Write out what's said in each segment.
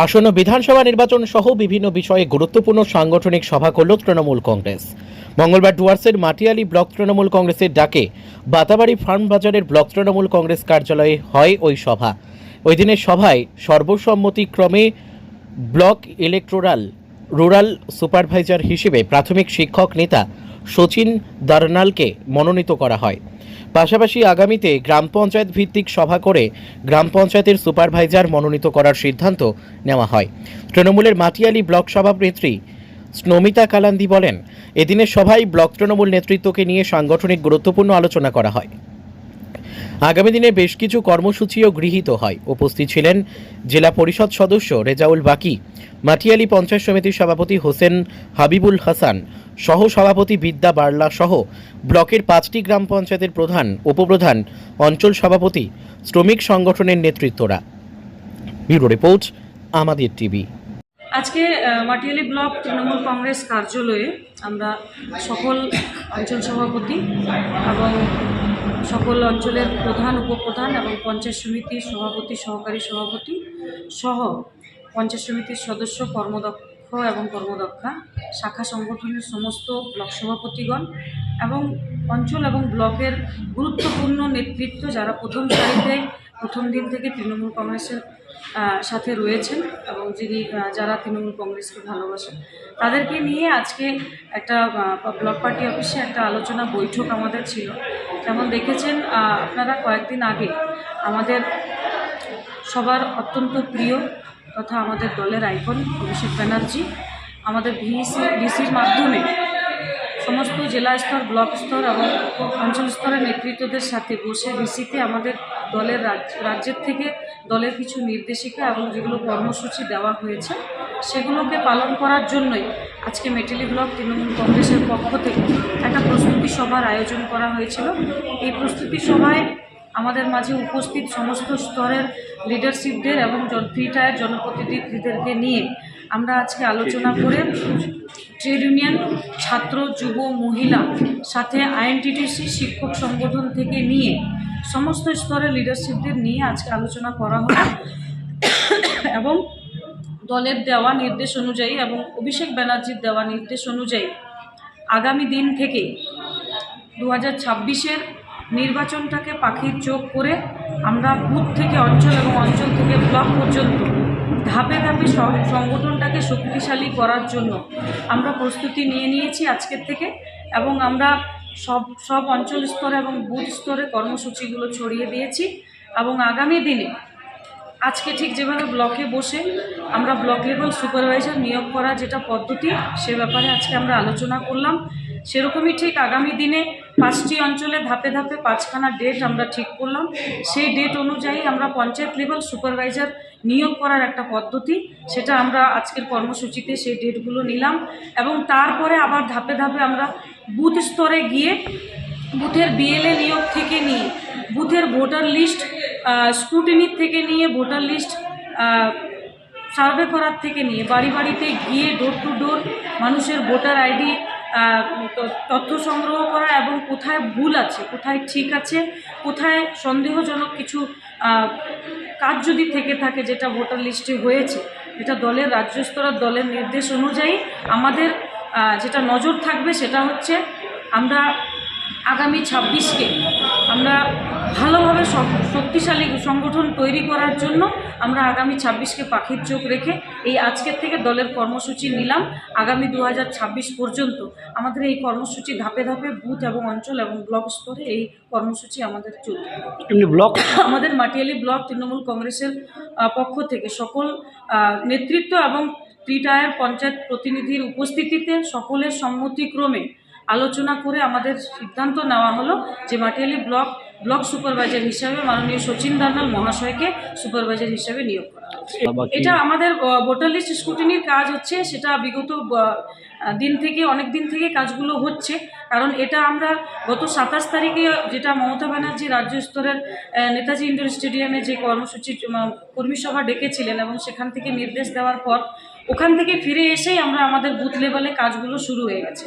আসন্ন বিধানসভা নির্বাচন সহ বিভিন্ন বিষয়ে গুরুত্বপূর্ণ সাংগঠনিক সভা করল তৃণমূল কংগ্রেস। মঙ্গলবার ডুয়ার্সের মাটিয়ালি ব্লক তৃণমূল কংগ্রেসের ডাকে বাতাবাড়ি ফার্ম বাজারের ব্লক তৃণমূল কংগ্রেস কার্যালয়ে হয় ওই সভা। ওই দিনের সভায় সর্বসম্মতিক্রমে ব্লক ইলেকট্রাল, রুরাল সুপারভাইজার হিসেবে প্রাথমিক শিক্ষক নেতা সচিন দারনালকে মনোনীত করা হয়। পাশাপাশি আগামীতে গ্রাম পঞ্চায়েত ভিত্তিক সভা করে গ্রাম পঞ্চায়েতের সুপারভাইজার মনোনীত করার সিদ্ধান্ত নেওয়া হয়। তৃণমূলের মাটিয়ালি ব্লক সভানেত্রী স্নমিতা কালান্দি বলেন, এদিনের সভায় ব্লক তৃণমূল নেতৃত্বকে নিয়ে সাংগঠনিক গুরুত্বপূর্ণ আলোচনা করা হয়। আগামী দিনে বেশ কিছু কর্মসূচিও গৃহীত হয়। উপস্থিত ছিলেন জেলা পরিষদ সদস্য রেজাউল বাকি, মাটিয়ালি পঞ্চায়েত সমিতির সভাপতি হোসেন হাবিবুল হাসান সহ সভাপতি বিদ্যা বার্লা সহ ব্লকের পাঁচটি গ্রাম পঞ্চায়েতের প্রধান, উপপ্রধান, অঞ্চল সভাপতি, শ্রমিক সংগঠনের নেতৃত্বরা। ব্যুরো রিপোর্ট, আমাদের টিভি। আজকে মাটিয়ালি ব্লক তৃণমূল কংগ্রেস কার্যালয়ে আমরা সকল অঞ্চল সভাপতি এবং সকল অঞ্চলের প্রধান, উপপ্রধান এবং পঞ্চায়েত সমিতির সভাপতি, সহকারী সভাপতি সহ পঞ্চায়েত সমিতির সদস্য, কর্মদক্ষ এবং কর্মদক্ষা, শাখা সংগঠনের সমস্ত ব্লক সভাপতিগণ এবং অঞ্চল এবং ব্লকের গুরুত্বপূর্ণ নেতৃত্ব যারা প্রথম সারিতে, প্রথম দিন থেকে তৃণমূল কংগ্রেসের সাথে রয়েছেন। যিনি যারা তৃণমূল কংগ্রেসকে ভালোবাসেন, তাদেরকে নিয়ে আজকে একটা ব্লক পার্টি অফিসে একটা আলোচনা বৈঠক আমাদের ছিল। যেমন দেখেছেন আপনারা কয়েকদিন আগে আমাদের সবার অত্যন্ত প্রিয় তথা আমাদের দলের আইকন অভিষেক ব্যানার্জি, আমাদের ভিসি, ভিসির মাধ্যমে সমস্ত জেলা স্তর, ব্লক স্তর এবং অঞ্চল স্তরের নেতৃত্বদের সাথে বসে ভিসিতে আমাদের দলের রাজ্যের থেকে দলের কিছু নির্দেশিকা এবং যেগুলো কর্মসূচি দেওয়া হয়েছে, সেগুলোকে পালন করার জন্যই আজকে মেটেলি ব্লক তৃণমূল কংগ্রেসের পক্ষ থেকে একটা প্রস্তুতি সভার আয়োজন করা হয়েছিল। এই প্রস্তুতি সভায় আমাদের মাঝে উপস্থিত সমস্ত স্তরের লিডারশিপদের এবং রিটায়ার জনপ্রতিনিধিদেরকে নিয়ে আমরা আজকে আলোচনা করে ট্রেড ইউনিয়ন ছাত্র যুব মহিলা সাথে আইএনটিটিসি শিক্ষক সংগঠন থেকে নিয়ে সমস্ত স্তরের লিডারশিপদের নিয়ে আজকে আলোচনা করা হলো। এবং দলের দেওয়া নির্দেশ অনুযায়ী এবং অভিষেক ব্যানার্জির দেওয়া নির্দেশ অনুযায়ী আগামী দিন থেকে দু হাজার ছাব্বিশের নির্বাচনটাকে পাখির চোখ করে আমরা বুথ থেকে অঞ্চল এবং অঞ্চল থেকে ব্লক পর্যন্ত ধাপে ধাপে সংগঠনটাকে শক্তিশালী করার জন্য আমরা প্রস্তুতি নিয়ে নিয়েছি আজকের থেকে এবং আমরা সব সব অঞ্চল স্তরে এবং বুথ স্তরে কর্মসূচিগুলো ছড়িয়ে দিয়েছি এবং আগামী দিনে আজকে ঠিক যেভাবে ব্লকে বসে আমরা ব্লক লেভেল সুপারভাইজার নিয়োগ করা যেটা পদ্ধতি, সে ব্যাপারে আজকে আমরা আলোচনা করলাম। সেরকমই ঠিক আগামী দিনে পাঁচটি অঞ্চলে ধাপে ধাপে পাঁচখানা ডেট আমরা ঠিক করলাম। সেই ডেট অনুযায়ী আমরা পঞ্চায়েত লেভেল সুপারভাইজার নিয়োগ করার একটা পদ্ধতি, সেটা আমরা আজকের কর্মসূচিতে সেই ডেটগুলো নিলাম এবং তারপরে আবার ধাপে ধাপে আমরা বুথ স্তরে গিয়ে বুথের বিএলএ নিয়োগ থেকে নিয়ে, বুথের ভোটার লিস্ট স্ক্রুটিনির থেকে নিয়ে, ভোটার লিস্ট সার্ভে করার থেকে নিয়ে, বাড়ি বাড়িতে গিয়ে ডোর টু ডোর মানুষের ভোটার আইডি তথ্য সংগ্রহ করা এবং কোথায় ভুল আছে, কোথায় ঠিক আছে, কোথায় সন্দেহজনক কিছু কাজ যদি থেকে থাকে যেটা ভোটার লিস্টে হয়েছে যেটা দলের রাজ্য স্তরের দলের নির্দেশ অনুযায়ী আমাদের যেটা নজর থাকবে সেটা হচ্ছে আমরা আগামী ছাব্বিশকে আমরা ভালোভাবে সক- শক্তিশালী সংগঠন তৈরি করার জন্য আমরা আগামী ছাব্বিশকে পাখির চোখ রেখে এই আজকের থেকে দলের কর্মসূচি নিলাম আগামী দু হাজার ছাব্বিশ পর্যন্ত। আমাদের এই কর্মসূচি ধাপে ধাপে বুথ এবং অঞ্চল এবং ব্লক স্তরে এই কর্মসূচি আমাদের চলবে। ব্লক? আমাদের মাটিয়ালি ব্লক তৃণমূল কংগ্রেসের পক্ষ থেকে সকল নেতৃত্ব এবং ত্রিটায়ার পঞ্চায়েত প্রতিনিধির উপস্থিতিতে সকলের সম্মতিক্রমে আলোচনা করে আমাদের সিদ্ধান্ত নেওয়া হলো যে মাটিয়ালি ব্লক ব্লক সুপারভাইজার হিসাবে মাননীয় সচিন দান্নাল মহাশয়কে সুপারভাইজার হিসাবে নিয়োগ করা হয়েছে। এটা আমাদের ভোটার লিস্ট স্কুটিনির কাজ হচ্ছে সেটা বিগত দিন থেকে অনেক দিন থেকে কাজগুলো হচ্ছে। কারণ এটা আমরা গত সাতাশ তারিখে যেটা মমতা ব্যানার্জি রাজ্য স্তরের নেতাজি ইন্ডোর স্টেডিয়ামে যে কর্মসূচি কর্মী সভা ডেকেছিলেন এবং সেখান থেকে নির্দেশ দেওয়ার পর ওখান থেকে ফিরে এসেই আমরা আমাদের বুথ লেভেলে কাজগুলো শুরু হয়ে গেছে।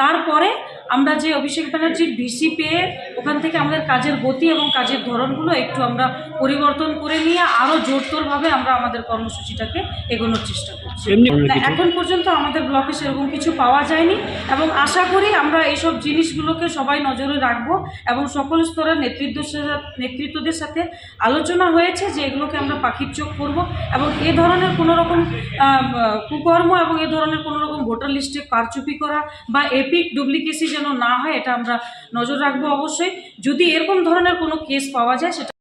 তারপরে আমরা যে অভিষেক ব্যানার্জির ভিসি পেয়ে ওখান থেকে আমাদের কাজের গতি এবং কাজের ধরনগুলো একটু আমরা পরিবর্তন করে নিয়ে আরও জোরতোরভাবে আমরা আমাদের কর্মসূচিটাকে এগোনোর চেষ্টা করছি। এখন পর্যন্ত আমাদের ব্লকে সেরকম কিছু পাওয়া যায়নি এবং আশা করি আমরা এইসব জিনিসগুলোকে সবাই নজরে রাখব এবং সকল স্তরের নেতৃত্ব নেতৃত্বদের সাথে আলোচনা হয়েছে যে এগুলোকে আমরা পাখির চোখ করব এবং এ ধরনের কোনো রকম কুকর্ম এবং এ ধরনের কোনো রকম ভোটার লিস্টে কারচুপি করা বা এপিক ডুপ্লিকেসি যেন না হয়, এটা আমরা নজর রাখব অবশ্যই। যদি এরকম ধরনের কোনো কেস পাওয়া যায়, সেটা